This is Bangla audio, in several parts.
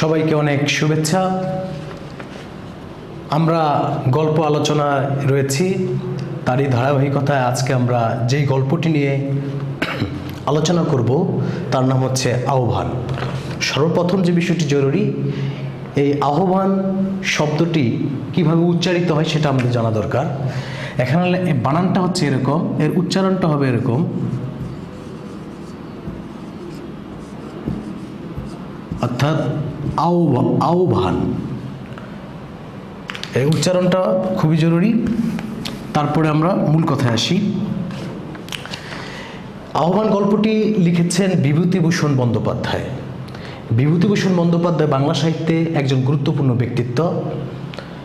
সবাইকে অনেক শুভেচ্ছা। আমরা গল্প আলোচনায় রয়েছি। তারই ধারাবাহিকতায় আজকে আমরা যেই গল্পটি নিয়ে আলোচনা করব, তার নাম হচ্ছে আহ্বান। সর্বপ্রথম যে বিষয়টি জরুরি, এই আহ্বান শব্দটি কীভাবে উচ্চারিত হয় সেটা আমাদের জানা দরকার। এখানে বানানটা হচ্ছে এরকম, এর উচ্চারণটা হবে এরকম। অর্থাৎ আহ্বান এই উচ্চারণটা খুবই জরুরি। তারপরে আমরা মূল কথায় আসি। আহ্বান গল্পটি লিখেছেন বিভূতিভূষণ বন্দ্যোপাধ্যায়। বিভূতিভূষণ বন্দ্যোপাধ্যায় বাংলা সাহিত্যে একজন গুরুত্বপূর্ণ ব্যক্তিত্ব।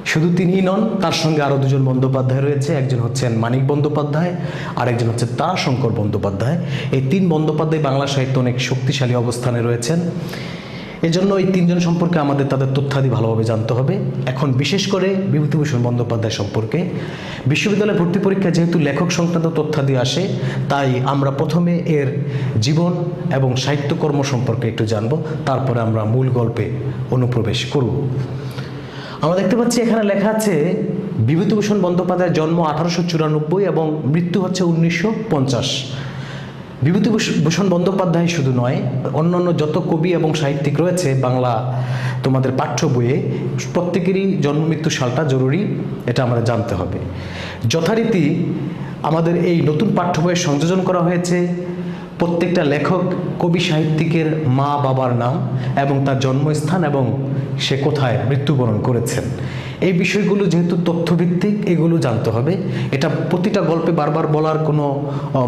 শুধু তিনিই নন, তার সঙ্গে আরও দুজন বন্দ্যোপাধ্যায় রয়েছে। একজন হচ্ছেন মানিক বন্দ্যোপাধ্যায় আর একজন হচ্ছে তারাশঙ্কর বন্দ্যোপাধ্যায়। এই তিন বন্দ্যোপাধ্যায় বাংলা সাহিত্যে অনেক শক্তিশালী অবস্থানে রয়েছেন। এজন্য এই তিনজন সম্পর্কে আমাদের তাদের তথ্যাদি ভালোভাবে জানতে হবে। এখন বিশেষ করে বিভূতিভূষণ বন্দ্যোপাধ্যায় সম্পর্কে। বিশ্ববিদ্যালয় ভর্তি পরীক্ষা যেহেতু লেখক সংক্রান্ত তথ্যাদি আসে, তাই আমরা প্রথমে এর জীবন এবং সাহিত্যকর্ম সম্পর্কে একটু জানব, তারপরে আমরা মূল গল্পে অনুপ্রবেশ করব। আমরা দেখতে পাচ্ছি এখানে লেখা আছে, বিভূতিভূষণ বন্দ্যোপাধ্যায়ের জন্ম আঠারোশো চুরানব্বই এবং মৃত্যু হচ্ছে উনিশশো পঞ্চাশ। বিভূতিভূষণ বন্দ্যোপাধ্যায় শুধু নয়, অন্যান্য যত কবি এবং সাহিত্যিক রয়েছে বাংলা তোমাদের পাঠ্য বইয়ে, প্রত্যেকেরই জন্ম মৃত্যু সালটা জরুরি, এটা আমাদের জানতে হবে। যথারীতি আমাদের এই নতুন পাঠ্য বইয়ে সংযোজন করা হয়েছে। প্রত্যেকটা লেখক, কবি সাহিত্যিকের মা বাবার নাম এবং তার জন্মস্থান এবং সে কোথায় মৃত্যুবরণ করেছেন। এই বিষয়গুলো যেহেতু তথ্যভিত্তিক, এগুলো জানতে হবে। এটা প্রতিটা গল্পে বারবার বলার কোনো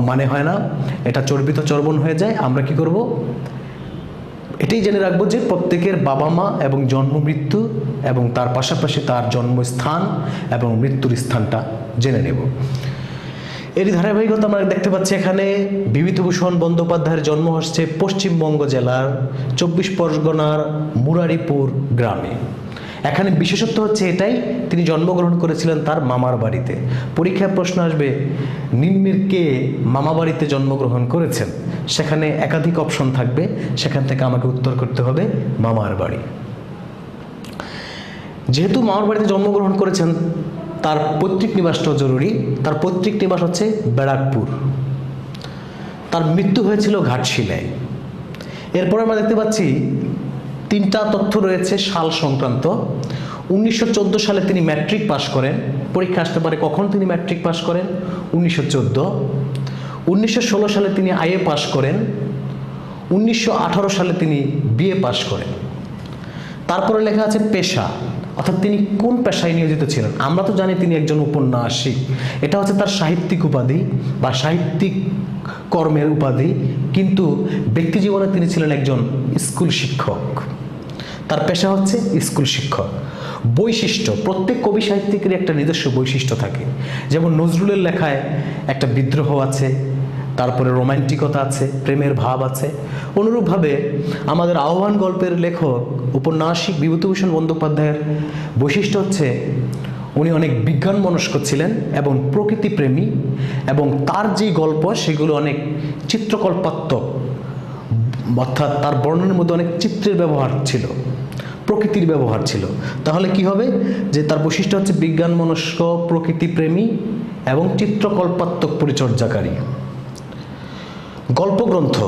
মানে হয় না। এটা চর্বিত চর্বণ হয়ে যায়। আমরা কি করব? এটাই জেনে রাখব যে প্রত্যেকের বাবা মা এবং জন্ম মৃত্যু এবং তার পাশাপাশি তার জন্মস্থান এবং মৃত্যুর স্থানটা জেনে নেব। এরই ধারাবাহিকতা আমরা দেখতে পাচ্ছি এখানে, বিভূতিভূষণ বন্দ্যোপাধ্যায়ের জন্ম হচ্ছে পশ্চিমবঙ্গ জেলার চব্বিশ পরগনার মুরারিপুর গ্রামে। এখানে বিশেষত্ব হচ্ছে এটাই, তিনি জন্মগ্রহণ করেছিলেন তার মামার বাড়িতে। পরীক্ষায় প্রশ্ন আসবে, নিম্নের কে মামা বাড়িতে জন্মগ্রহণ করেছেন? সেখানে একাধিক অপশন থাকবে, সেখান থেকে আমাকে উত্তর করতে হবে মামার বাড়ি। যেহেতু মামার বাড়িতে জন্মগ্রহণ করেছেন, তার পৈতৃক নিবাসটাও জরুরি, তার পৈতৃক নিবাস হচ্ছে ব্যারাকপুর। তার মৃত্যু হয়েছিল ঘাটশিলায় এরপর আমরা দেখতে পাচ্ছি তিনটা তথ্য রয়েছে সাল সংক্রান্ত। উনিশশো চোদ্দ সালে তিনি ম্যাট্রিক পাশ করেন। পরীক্ষা আসতে পারে কখন তিনি ম্যাট্রিক পাশ করেন? উনিশশো চোদ্দ। উনিশশো সালে তিনি আইএ পাশ করেন। উনিশশো আঠারো সালে তিনি বিএ পাশ করেন। তারপরে লেখা আছে পেশা। অর্থাৎ তিনি কোন পেশায় নিয়োজিত ছিলেন? আমরা তো জানি তিনি একজন উপন্যাসিক। এটা হচ্ছে তার সাহিত্যিক উপাধি বা সাহিত্যিক কর্মের উপাধি। কিন্তু ব্যক্তি জীবনে তিনি ছিলেন একজন স্কুল শিক্ষক। তার পেশা হচ্ছে স্কুল শিক্ষক। বৈশিষ্ট্য, প্রত্যেক কবি সাহিত্যিকেরই একটা নিজস্ব বৈশিষ্ট্য থাকে। যেমন নজরুলের লেখায় একটা বিদ্রোহ আছে, তারপরে রোমান্টিকতা আছে, প্রেমের ভাব আছে। অনুরূপভাবে আমাদের আহ্বান গল্পের লেখক, উপন্যাসিক বিভূতিভূষণ বন্দ্যোপাধ্যায়ের বৈশিষ্ট্য হচ্ছে, উনি অনেক বিজ্ঞান মনস্ক ছিলেন এবং প্রকৃতিপ্রেমী এবং তার যে গল্প, সেগুলো অনেক চিত্রকল্পাত্মক। অর্থাৎ তার বর্ণনের মধ্যে অনেক চিত্রের ব্যবহার ছিল। প্রকৃতির ব্যবহার ছিল। তাহলে কি হবে? যে তার বৈশিষ্ট্য হচ্ছে বিজ্ঞান মনস্ক প্রকৃতিপ্রেমী এবং চিত্রকল্পাত্মক পরিচর্যাকারী। গল্পগ্রন্থ।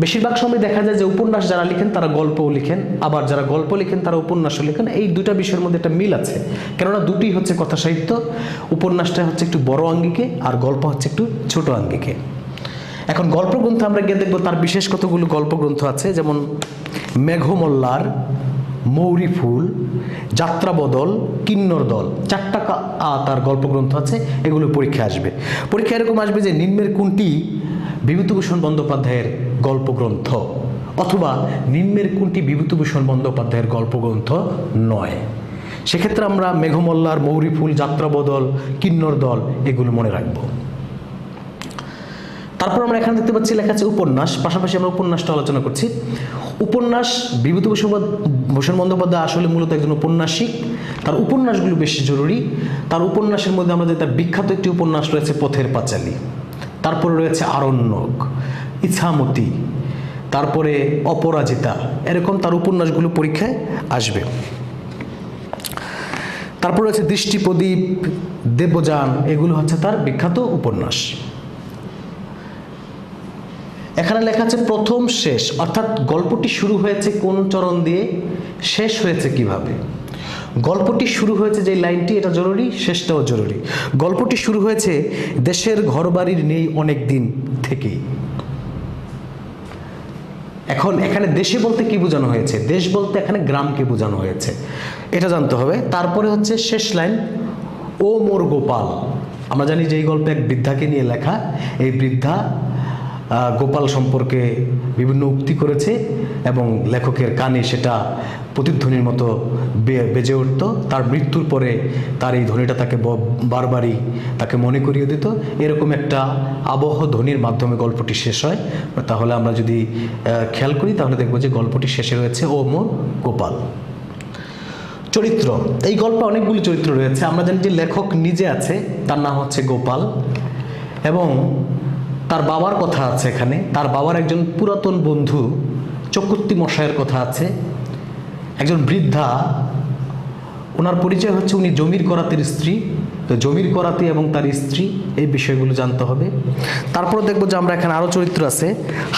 বেশিরভাগ সময় দেখা যায় যে উপন্যাস যারা লিখেন, তারা গল্পও লিখেন। আবার যারা গল্প লিখেন, তারা উপন্যাসও লিখেন। এই দুটা বিষয়ের মধ্যে একটা মিল আছে। কেননা দুটি হচ্ছে কথা সাহিত্য, উপন্যাসটা হচ্ছে একটু বড় আঙ্গিকে আর গল্প হচ্ছে একটু ছোট আঙ্গিকে। এখন গল্পগ্রন্থ আমরা গিয়ে দেখব তার বিশেষ কতগুলো গল্পগ্রন্থ আছে। যেমন মেঘমল্লার মৌরি ফুল, যাত্রা বদল, কিন্নর দল। চারটা তার গল্পগ্রন্থ আছে, এগুলো পরীক্ষা আসবে। পরীক্ষা এরকম আসবে যে নিম্নের কোনটি বিভূতিভূষণ বন্দ্যোপাধ্যায়ের গল্পগ্রন্থ? অথবা নিম্নের কোনটি বিভূতিভূষণ বন্দ্যোপাধ্যায়ের গল্পগ্রন্থ নয়? সেক্ষেত্রে আমরা মেঘমল্লার মৌরি ফুল, যাত্রা বদল, কিন্নর দল এগুলো মনে রাখব। তারপর আমরা এখানে দেখতে পাচ্ছি লেখা আছে উপন্যাস। পাশাপাশি আমরা উপন্যাসটা আলোচনা করছি। উপন্যাস বিভূতিভূষণ ভূষণ বন্দ্যোপাধ্যায় আসলে মূলত একজন উপন্যাসিক। তার উপন্যাসগুলো বেশি জরুরি। তার উপন্যাসের মধ্যে আমাদের তার বিখ্যাত একটি উপন্যাস রয়েছে পথের পাঁচালী। তারপরে রয়েছে আরণ্যক, ইছামতি, তারপরে অপরাজিতা। এরকম তার উপন্যাসগুলো পরীক্ষায় আসবে। তারপরে রয়েছে দৃষ্টিপ্রদীপ, দেবযান। এগুলো হচ্ছে তার বিখ্যাত উপন্যাস। এখানে লেখা আছে প্রথম শেষ। অর্থাৎ গল্পটি শুরু হয়েছে কোন চরণ দিয়ে? শেষ হয়েছে কীভাবে? গল্পটি শুরু হয়েছে যে লাইনটি, এটা জরুরি, শেষটাও জরুরি। গল্পটি শুরু হয়েছে দেশের ঘরবাড়ির নেই অনেক দিন থেকেই। এখন এখানে দেশে বলতে কি বোঝানো হয়েছে? দেশ বলতে এখানে গ্রামকে বোঝানো হয়েছে। এটা জানতে হবে। তারপরে হচ্ছে শেষ লাইন, ও মোর গোপাল। আমরা জানি যে এই গল্পে এক বৃদ্ধাকে নিয়ে লেখা, এই বৃদ্ধা গোপাল সম্পর্কে বিভিন্ন উক্তি করেছে এবং লেখকের কানে সেটা প্রতিধ্বনির মতো বেজে উঠত। তার মৃত্যুর পরে তার এই ধ্বনিটা তাকে বারবারই তাকে মনে করিয়ে দিত। এরকম একটা আবহ ধ্বনির মাধ্যমে গল্পটি শেষ হয়। তাহলে আমরা যদি খেয়াল করি, তাহলে দেখব যে গল্পটি শেষে রয়েছে, ও মোর গোপাল। চরিত্র, এই গল্পে অনেকগুলি চরিত্র রয়েছে। আমরা জানি যে লেখক নিজে আছে, তার নাম হচ্ছে গোপাল। এবং তার বাবার কথা আছে এখানে। তার বাবার একজন পুরাতন বন্ধু চকুত্তি মশাইয়ের কথা আছে। একজন বৃদ্ধা, ওনার পরিচয় হচ্ছে উনি জমির করাতের স্ত্রী। তো জমির করাতি এবং তার স্ত্রী, এই বিষয়গুলো জানতে হবে। তারপরে দেখব যে আমরা এখানে আরও চরিত্র আছে।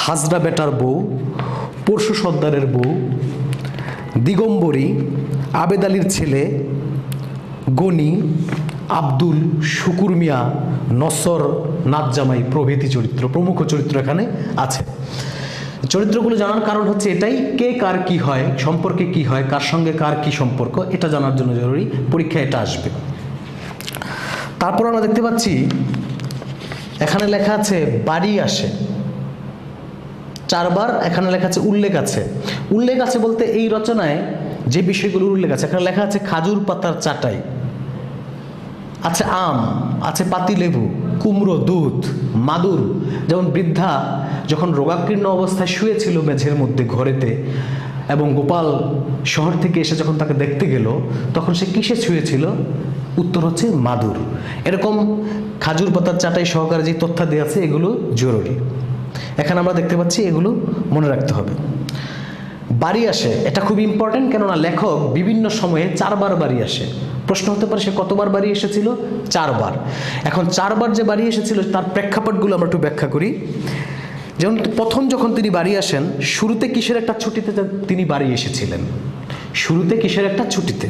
হাজরা বেটার বউ, পরশু সর্দারের বউ, দিগম্বরী, আবেদ আলীর ছেলে, গনি, আব্দুল শুকুর মিয়া, নসর নাতজামাই প্রভৃতি চরিত্র, প্রমুখ চরিত্র এখানে আছে। চরিত্রগুলো জানার কারণ হচ্ছে এটাই, কে কার কি হয়, সম্পর্কে কি হয়, কার সঙ্গে কার কি সম্পর্ক, এটা জানার জন্য জরুরি পরীক্ষায় এটা আসবে। তারপর আমরা দেখতে পাচ্ছি, এখানে লেখা আছে, বাড়ি আসে। চারবার এখানে লেখা আছে, উল্লেখ আছে। উল্লেখ আছে বলতে এই রচনায় যে বিষয়গুলো উল্লেখ আছে, এখানে লেখা আছে, খাজুর পাতার চাটাই। আছে আম, আছে পাতিলেবু। কুমড়ো দুধ, মাদুর। যেমন বৃদ্ধা যখন রোগাকীর্ণ অবস্থায় শুয়েছিল মেঝের মধ্যে ঘরেতে এবং গোপাল শহর থেকে এসে যখন তাকে দেখতে গেল, তখন সে কিসে শুয়েছিল? উত্তর হচ্ছে মাদুর। এরকম খাজুর পাতার চাটাই সহকারে যে তথ্য দেওয়া আছে, এগুলো জরুরি। এখানে আমরা দেখতে পাচ্ছি, এগুলো মনে রাখতে হবে। বাড়ি আসে। এটা খুব ইম্পর্টেন্ট কেননা লেখক বিভিন্ন সময়ে চারবার বাড়ি আসে। প্রশ্ন হতে পারে সে কতবার বাড়ি এসেছিল? চারবার। এখন চারবার যে বাড়ি এসেছিল, তার প্রেক্ষাপটগুলো আমরা একটু ব্যাখ্যা করি। যেমন প্রথম যখন তিনি বাড়ি আসেন, শুরুতে কিসের একটা ছুটিতে তিনি বাড়ি এসেছিলেন? শুরুতে কিসের একটা ছুটিতে?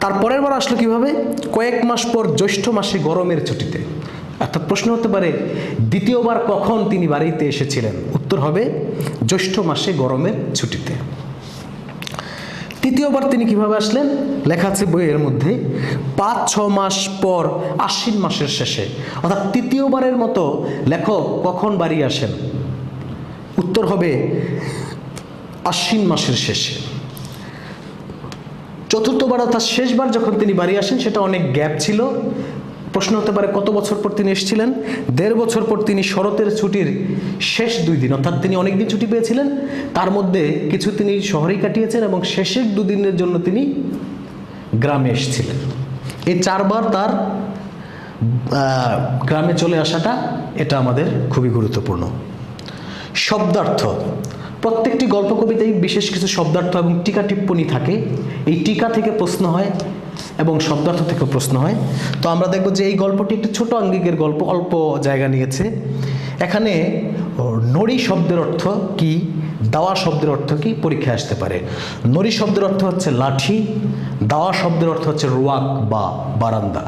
তারপরের বার আসলো কীভাবে? কয়েক মাস পর জ্যৈষ্ঠ মাসে গরমের ছুটিতে। অর্থাৎ প্রশ্ন হতে পারে, দ্বিতীয়বার কখন তিনি বাড়িতে এসেছিলেন? উত্তর হবে, জ্যৈষ্ঠ মাসে গরমের ছুটিতে। তৃতীয়বার তিনি কীভাবে আসলেন? লেখা আছে বইয়ের মধ্যে, পাঁচ, ছ মাস পর আশ্বিন মাসের শেষে। অর্থাৎ তৃতীয়বারের মতো লেখক কখন বাড়ি আসেন? উত্তর হবে, আশ্বিন মাসের শেষে। চতুর্থবার অর্থাৎ শেষবার যখন তিনি বাড়ি আসেন, সেটা অনেক গ্যাপ ছিল। প্রশ্ন হতে পারে, কত বছর পর তিনি এসেছিলেন? দেড় বছর পর তিনি শরতের ছুটির শেষ দুই দিন, অর্থাৎ তিনি অনেক দিন ছুটি পেয়েছিলেন। তার মধ্যে কিছু তিনি শহরেই কাটিয়েছেন এবং শেষের দুদিনের জন্য তিনি গ্রামে এসেছিলেন। এই চারবার তার গ্রামে চলে আসাটা এটা আমাদের খুবই গুরুত্বপূর্ণ। শব্দার্থ। প্রত্যেকটি গল্প কবিতায় বিশেষ কিছু শব্দার্থ এবং টিকা টিপ্পনী থাকে। এই টিকা থেকে প্রশ্ন হয় এবং শব্দার্থ থেকে প্রশ্ন হয়। তো আমরা দেখব যে এই গল্পটি একটি ছোট আঙ্গিকের গল্প, অল্প জায়গা নিয়েছে। এখানে নড়ি শব্দের অর্থ কি, দাওয়া শব্দের অর্থ কি পরীক্ষায় আসতে পারে। নড়ি শব্দের অর্থ হচ্ছে লাঠি, দাওয়া শব্দের অর্থ হচ্ছে রোয়াক বা বারান্দা।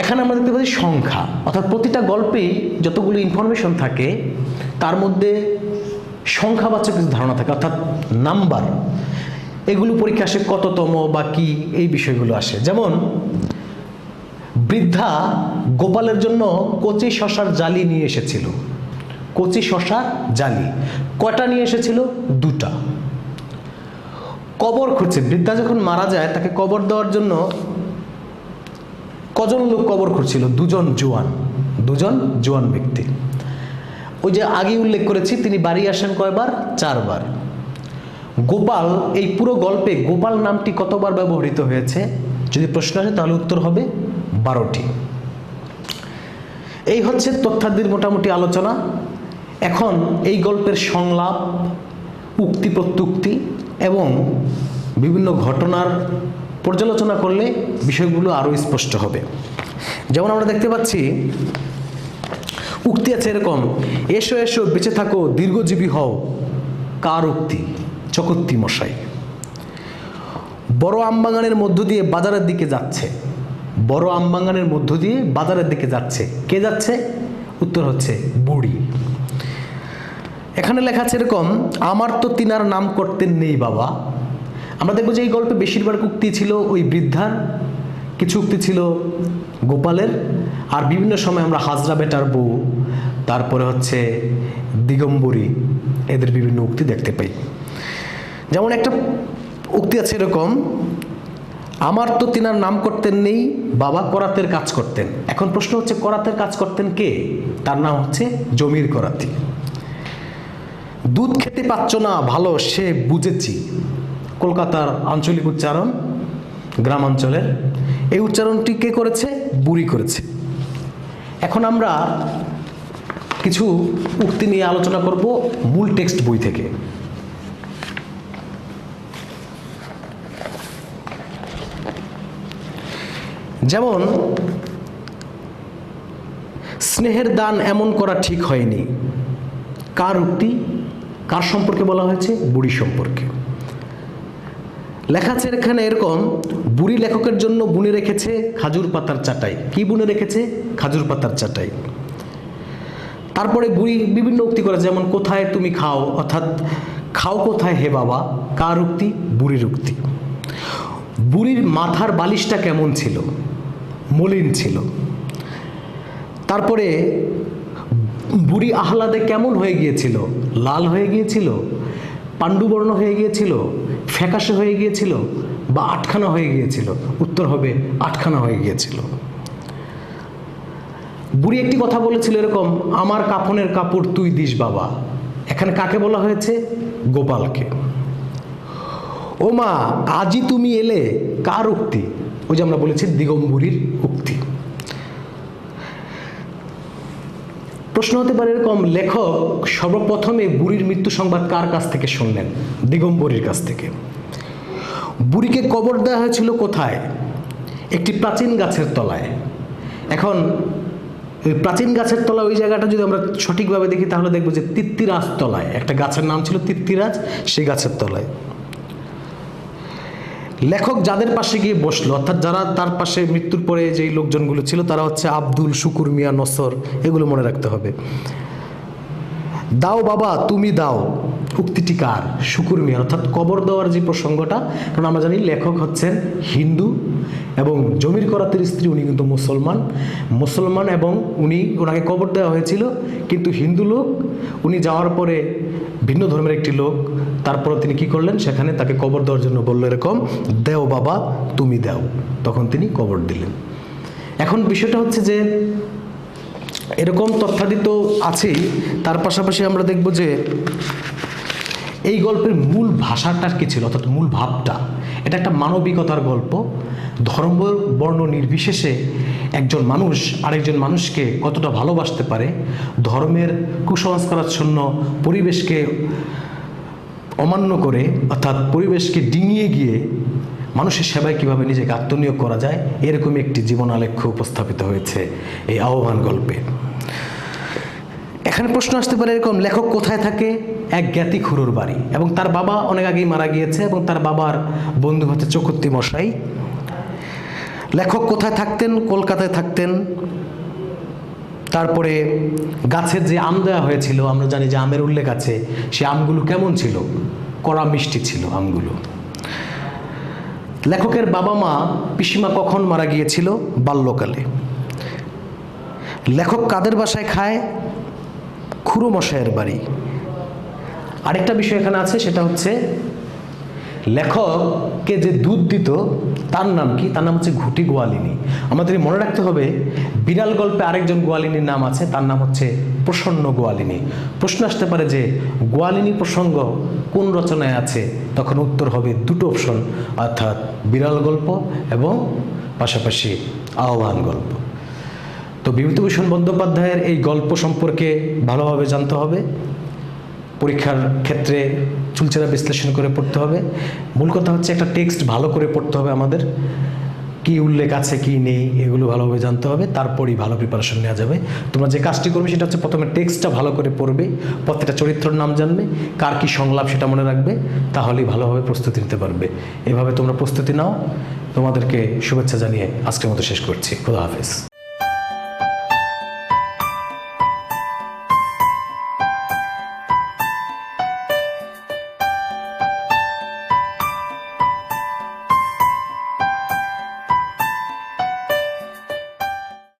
এখানে আমরা দেখতে পাচ্ছি সংখ্যা। অর্থাৎ প্রতিটা গল্পেই যতগুলো ইনফরমেশন থাকে, তার মধ্যে সংখ্যাবাচক কিছু ধারণা থাকে। অর্থাৎ নাম্বার এগুলো পরীক্ষা আসে কততম বা কি এই বিষয়গুলো আসে। যেমন, বৃদ্ধা গোপালের জন্য কচি শশার জালি নিয়ে এসেছিল। কচি শশার জালি। কটা নিয়ে এসেছিল? দুটা। কবর খুঁজছে। বৃদ্ধা যখন মারা যায়, তাকে কবর দেওয়ার জন্য কজন লোক কবর করছিল দুজন জোয়ান। দুজন জোয়ান ব্যক্তি। ওই যে আগে উল্লেখ করেছি, তিনি বাড়ি আসেন কয়বার? চারবার। গোপাল, এই পুরো গল্পে গোপাল নামটি কতবার ব্যবহৃত হয়েছে? যদি প্রশ্ন আসে, তাহলে উত্তর হবে বারোটি। এই হচ্ছে তথ্যাদির মোটামুটি আলোচনা। এখন এই গল্পের সংলাপ, উক্তি প্রত্যুক্তি এবং বিভিন্ন ঘটনার পর্যালোচনা করলে বিষয়গুলো আরও স্পষ্ট হবে। যেমন আমরা দেখতে পাচ্ছি, উক্তি আছে এরকম, এসো এসো, বেঁচে থাকো, দীর্ঘজীবী হও, কার উক্তি? চকত্তি মশাই। বড় আমবাগানের মধ্য দিয়ে বাজারের দিকে যাচ্ছে। বড় আমবাগানের মধ্য দিয়ে বাজারের দিকে যাচ্ছে। কে যাচ্ছে? উত্তর হচ্ছে বুড়ি। এখানে লেখা আছে এরকম, আমার তো তিনার নাম করতেন নেই বাবা। আমরা দেখব যে এই গল্পে বেশিরভাগ উক্তি ছিল ওই বৃদ্ধার, কিছু উক্তি ছিল গোপালের, আর বিভিন্ন সময় আমরা হাজরা বেটার বউ, তারপরে হচ্ছে দিগম্বরী। এদের বিভিন্ন উক্তি দেখতে পাই। যেমন একটা উক্তি আছে এরকম, আমার তো তিনার নাম করতেন নেই, বাবা করাতের কাজ করতেন। এখন প্রশ্ন হচ্ছে, করাতের কাজ করতেন কে? তার নাম হচ্ছে জমির করাতি। দুধ খেতে পাচ্ছ না, ভালো, সে বুঝেছি। কলকাতার আঞ্চলিক উচ্চারণ, গ্রামাঞ্চলের। এই উচ্চারণটি কে করেছে? বুড়ি করেছে। এখন আমরা কিছু উক্তি নিয়ে আলোচনা করব মূল টেক্সট বই থেকে। যেমন, স্নেহের দান এমন করা ঠিক হয়নি। কার উক্তি? কার সম্পর্কে বলা হয়েছে? বুড়ি সম্পর্কে। লেখা আছে এখানে এরকম, বুড়ি লেখকের জন্য বুনে রেখেছে খাজুর পাতার চাটাই। কি বুনে রেখেছে? খাজুর পাতার চাটাই। তারপরে বুড়ি বিভিন্ন উক্তি করে যেমন, কোথায় তুমি খাও? অর্থাৎ, খাও কোথায় হে বাবা? কার উক্তি? বুড়ির উক্তি। বুড়ির মাথার বালিশটা কেমন ছিল? মলিন ছিল। তারপরে বুড়ি আহ্লাদে কেমন হয়ে গিয়েছিল? লাল হয়ে গিয়েছিল? পাণ্ডুবর্ণ হয়ে গিয়েছিল? ফ্যাকাশে হয়ে গিয়েছিল? বা আটখানা হয়ে গিয়েছিল? উত্তর হবে, আটখানা হয়ে গিয়েছিল। বুড়ি একটি কথা বলেছিল এরকম, আমার কাফনের কাপড় তুই দিস, বাবা। এখানে কাকে বলা হয়েছে? গোপালকে। ও মা, আজই তুমি এলে, কার উক্তি? ওই যে আমরা বলেছি দিগম্বরীর উক্তি। প্রশ্ন হতে পারে এরকম, লেখক, সর্বপ্রথমে বুড়ির মৃত্যু সংবাদ কার কাছ থেকে শুনলেন? দিগম্বরীর কাছ থেকে। বুড়িকে কবর দেওয়া হয়েছিল কোথায়? একটি প্রাচীন গাছের তলায়। এখন ওই প্রাচীন গাছের তলা ওই জায়গাটা যদি আমরা সঠিকভাবে দেখি, তাহলে দেখব যে তিত্তিরাজ তলায়, একটা গাছের নাম ছিল তিত্তিরাজ, সেই গাছের তলায়। লেখক যাদের পাশে গিয়ে বসল, অর্থাৎ যারা তার পাশে মৃত্যুর পরে যেই লোকজনগুলো ছিল, তারা হচ্ছে আব্দুল শুকুর মিয়া নসর, এগুলো মনে রাখতে হবে। দাও বাবা, তুমি দাও। উক্তিটি কার শুকুর অর্থাৎ কবর দেওয়ার যে প্রসঙ্গটা, কারণ আমরা জানি লেখক হচ্ছেন হিন্দু এবং জমির করাতের স্ত্রী উনি কিন্তু মুসলমান। মুসলমান এবং উনি ওনাকে কবর দেওয়া হয়েছিল, কিন্তু হিন্দু লোক, উনি যাওয়ার পরে ভিন্ন ধর্মের একটি লোক, তারপর তিনি কি করলেন? সেখানে তাকে কবর দেওয়ার জন্য বলল এরকম, দেও বাবা, তুমি দাও। তখন তিনি কবর দিলেন। এখন বিষয়টা হচ্ছে যে, এরকম তথ্যাদি তো আছেই, তার পাশাপাশি আমরা দেখব যে এই গল্পের মূল ভাষাটার কি ছিল? অর্থাৎ মূল ভাবটা। এটা একটা মানবিকতার গল্প। ধর্ম, বর্ণ নির্বিশেষে একজন মানুষ আরেকজন মানুষকে কতটা ভালোবাসতে পারে, ধর্মের কুসংস্কারাচ্ছন্ন পরিবেশকে অমান্য করে, অর্থাৎ পরিবেশকে ডিঙিয়ে গিয়ে মানুষের সেবায় কীভাবে নিজেকে আত্মনিয়োগ করা যায়, এরকমই একটি জীবন আলেখ্য উপস্থাপিত হয়েছে এই আহ্বান গল্পে। এখানে প্রশ্ন আসতে পারে এরকম, লেখক কোথায় থাকে? এক জ্ঞাতি খুরুর বাড়ি। এবং তার বাবা অনেক আগেই মারা গিয়েছে এবং তার বাবার বন্ধু হচ্ছে চকুত্তি মশাই। লেখক কোথায় থাকতেন? কলকাতায় থাকতেন। তারপরে গাছের যে আম দেওয়া হয়েছিল, আমরা জানি যে আমের উল্লেখ আছে, সে আমগুলো কেমন ছিল? কড়া মিষ্টি ছিল আমগুলো। লেখকের বাবা মা পিসিমা কখন মারা গিয়েছিল? বাল্যকালে। লেখক কাদের বাসায় খায়? খুড়ো মশাইয়ের বাড়ি। আরেকটা বিষয় এখানে আছে, সেটা হচ্ছে লেখককে যে দুধ দিত, তার নাম কি? তার নাম হচ্ছে ঘুটি গোয়ালিনী। আমাদের মনে রাখতে হবে, বিড়াল গল্পে আরেকজন গোয়ালিনীর নাম আছে, তার নাম হচ্ছে প্রসন্ন গোয়ালিনী। প্রশ্ন আসতে পারে যে, গোয়ালিনী প্রসঙ্গ কোন রচনায় আছে? তখন উত্তর হবে দুটো অপশন, অর্থাৎ বিড়াল গল্প এবং পাশাপাশি আহ্বান গল্প। তো বিভূতিভূষণ বন্দ্যোপাধ্যায়ের এই গল্প সম্পর্কে ভালোভাবে জানতে হবে। পরীক্ষার ক্ষেত্রে চুলচেরা বিশ্লেষণ করে পড়তে হবে। মূল কথা হচ্ছে একটা টেক্সট ভালো করে পড়তে হবে আমাদের। কি উল্লেখ আছে, কি নেই, এগুলো ভালোভাবে জানতে হবে। তারপরেই ভালো প্রিপারেশন নেওয়া যাবে। তোমরা যে কাজটি করবে সেটা হচ্ছে প্রথমে টেক্সটটা ভালো করে পড়বে, প্রত্যেকটা চরিত্রের নাম জানবে, কার কি সংলাপ সেটা মনে রাখবে, তাহলেই ভালোভাবে প্রস্তুতি নিতে পারবে। এভাবে তোমরা প্রস্তুতি নাও। তোমাদেরকে শুভেচ্ছা জানিয়ে আজকের মতো শেষ করছি। খোদা হাফেজ।